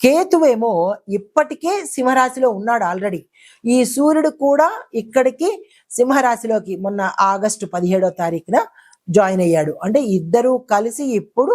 కేతువేమో ఇప్పటికే సింహరాశిలో ఉన్నాడు ఆల్రెడీ. ఈ సూర్యుడు కూడా ఇక్కడికి సింహరాశిలోకి మొన్న ఆగస్టు పదిహేడో తారీఖున జాయిన్ అయ్యాడు. అంటే ఇద్దరూ కలిసి ఇప్పుడు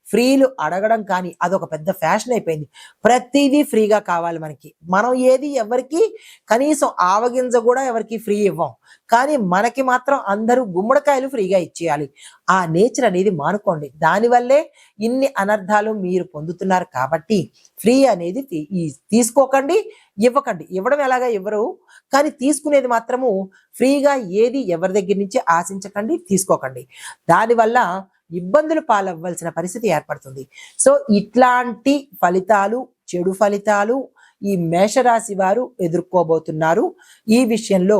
ఫ్రీలు అడగడం కానీ అదొక పెద్ద ఫ్యాషన్ అయిపోయింది. ప్రతిదీ ఫ్రీగా కావాలి మనకి. మనం ఏది ఎవరికి కనీసం ఆవగింజ కూడా ఎవరికి ఫ్రీ ఇవ్వం. కానీ మనకి మాత్రం అందరూ గుమ్మడికాయలు ఫ్రీగా ఇచ్చేయాలి. ఆ నేచర్ అనేది మానుకోండి. దానివల్లే ఇన్ని అనర్థాలు మీరు పొందుతున్నారు కాబట్టి ఫ్రీ అనేది తీ- తీసుకోకండి ఇవ్వకండి. ఇవ్వడం ఎలాగా ఇవ్వరు. కానీ తీసుకునేది మాత్రము ఫ్రీగా ఏది ఎవరి దగ్గర నుంచి ఆశించకండి తీసుకోకండి. దానివల్ల ఇబ్బందులు పాలవ్వాల్సిన పరిస్థితి ఏర్పడుతుంది. సో ఇట్లాంటి ఫలితాలు చెడు ఫలితాలు ఈ మేషరాశి వారు ఎదుర్కోబోతున్నారు. ఈ విషయంలో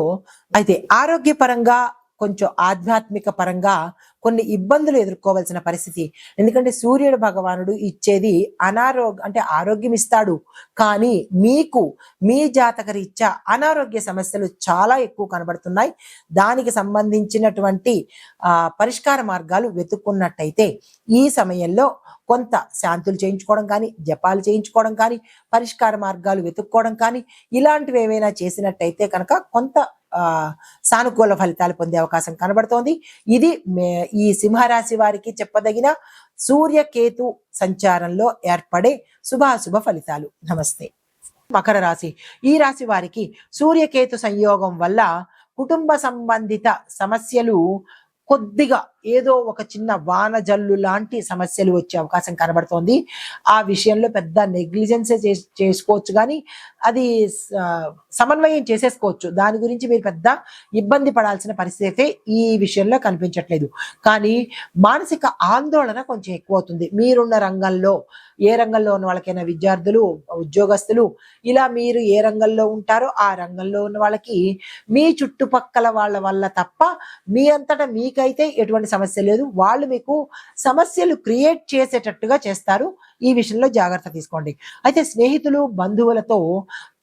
అయితే ఆరోగ్యపరంగా కొంచెం ఆధ్యాత్మిక పరంగా కొన్ని ఇబ్బందులు ఎదుర్కోవాల్సిన పరిస్థితి. ఎందుకంటే సూర్యుడు భగవానుడు ఇచ్చేది అనారోగ్య అంటే ఆరోగ్యం ఇస్తాడు కానీ మీకు మీ జాతక రీత్యా అనారోగ్య సమస్యలు చాలా ఎక్కువ కనబడుతున్నాయి. దానికి సంబంధించినటువంటి పరిష్కార మార్గాలు వెతుక్కున్నట్టయితే ఈ సమయంలో కొంత శాంతులు చేయించుకోవడం కానీ జపాలు చేయించుకోవడం కానీ పరిష్కార మార్గాలు వెతుక్కోవడం కానీ ఇలాంటివి ఏమైనా చేసినట్టయితే కనుక కొంత సానుకూల ఫలితాలు పొందే అవకాశం కనబడుతోంది. ఇది మే- ఈ సింహరాశి వారికి చెప్పదగిన సూర్యకేతు సంచారంలో ఏర్పడే శుభాశుభ ఫలితాలు. నమస్తే. మకర రాశి. ఈ రాశి వారికి సూర్యకేతు సంయోగం వల్ల కుటుంబ సంబంధిత సమస్యలు కొద్దిగా ఏదో ఒక చిన్న వాన జల్లు లాంటి సమస్యలు వచ్చే అవకాశం కనబడుతోంది. ఆ విషయంలో పెద్ద నెగ్లిజెన్సే చేసుకోవచ్చు కానీ అది సమన్వయం చేసేసుకోవచ్చు. దాని గురించి మీరు పెద్ద ఇబ్బంది పడాల్సిన పరిస్థితి అయితే ఈ విషయంలో కనిపించట్లేదు. కానీ మానసిక ఆందోళన కొంచెం ఎక్కువ అవుతుంది మీరున్న రంగంలో ఏ రంగంలో ఉన్న వాళ్ళకైనా విద్యార్థులు ఉద్యోగస్తులు ఇలా మీరు ఏ రంగంలో ఉంటారో ఆ రంగంలో ఉన్న వాళ్ళకి మీ చుట్టుపక్కల వాళ్ళ వల్ల తప్ప మీ అంతటా మీకైతే ఎటువంటి సమస్య లేదు. వాళ్ళు మీకు సమస్యలు క్రియేట్ చేసేటట్టుగా చేస్తారు. ఈ విషయంలో జాగ్రత్త తీసుకోండి. అయితే స్నేహితులు బంధువులతో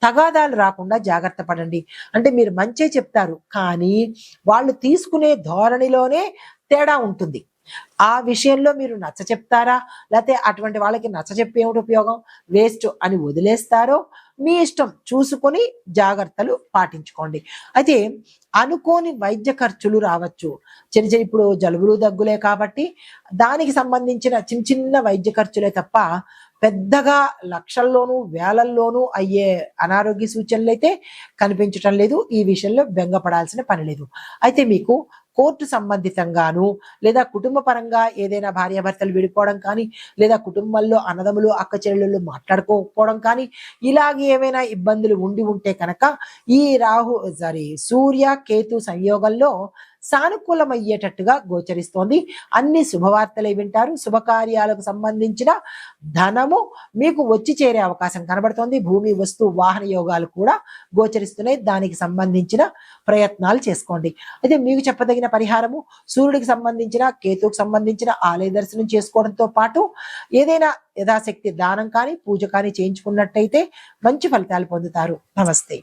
తగాదాలు రాకుండా జాగ్రత్త పడండి. అంటే మీరు మంచే చెప్తారు కానీ వాళ్ళు తీసుకునే ధోరణిలోనే తేడా ఉంటుంది. ఆ విషయంలో మీరు నచ్చ చెప్తారా? లేకపోతే అటువంటి వాళ్ళకి నచ్చ చెప్పేమిటి ఉపయోగం? వేస్ట్ అని వదిలేస్తారో మీ ఇష్టం చూసుకొని జాగ్రత్తలు పాటించుకోండి. అయితే అనుకోని వైద్య ఖర్చులు రావచ్చు. చిన్న చిన్న ఇప్పుడు జలుబులు దగ్గులే కాబట్టి దానికి సంబంధించిన చిన్న చిన్న వైద్య ఖర్చులే తప్ప పెద్దగా లక్షల్లోనూ వేలల్లోనూ అయ్యే అనారోగ్య సూచనలు అయితే కనిపించటం లేదు. ఈ విషయంలో బెంగపడాల్సిన పని లేదు. అయితే మీకు కోర్టు సంబంధితంగాను లేదా కుటుంబ పరంగా ఏదైనా భార్యాభర్తలు విడిపోవడం కానీ లేదా కుటుంబంలో అన్నదములు అక్క చెల్లెళ్ళు మాట్లాడుకోకపోవడం కానీ ఇలాగే ఏమైనా ఇబ్బందులు ఉండి ఉంటే కనుక ఈ రాహు సారీ సూర్య కేతు సంయోగంలో సానుకూలమయ్యేటట్టుగా గోచరిస్తోంది. అన్ని శుభవార్తలే వింటారు. శుభకార్యాలకు సంబంధించిన ధనము మీకు వచ్చి చేరే అవకాశం కనబడుతోంది. భూమి వస్తు వాహన యోగాలు కూడా గోచరిస్తున్నాయి. దానికి సంబంధించిన ప్రయత్నాలు చేసుకోండి. అయితే మీకు చెప్పదగిన పరిహారము సూర్యుడికి సంబంధించిన కేతుకు సంబంధించిన ఆలయ దర్శనం చేసుకోవడంతో పాటు ఏదైనా యథాశక్తి దానం కానీ పూజ కానీ చేయించుకున్నట్టయితే మంచి ఫలితాలు పొందుతారు. నమస్తే.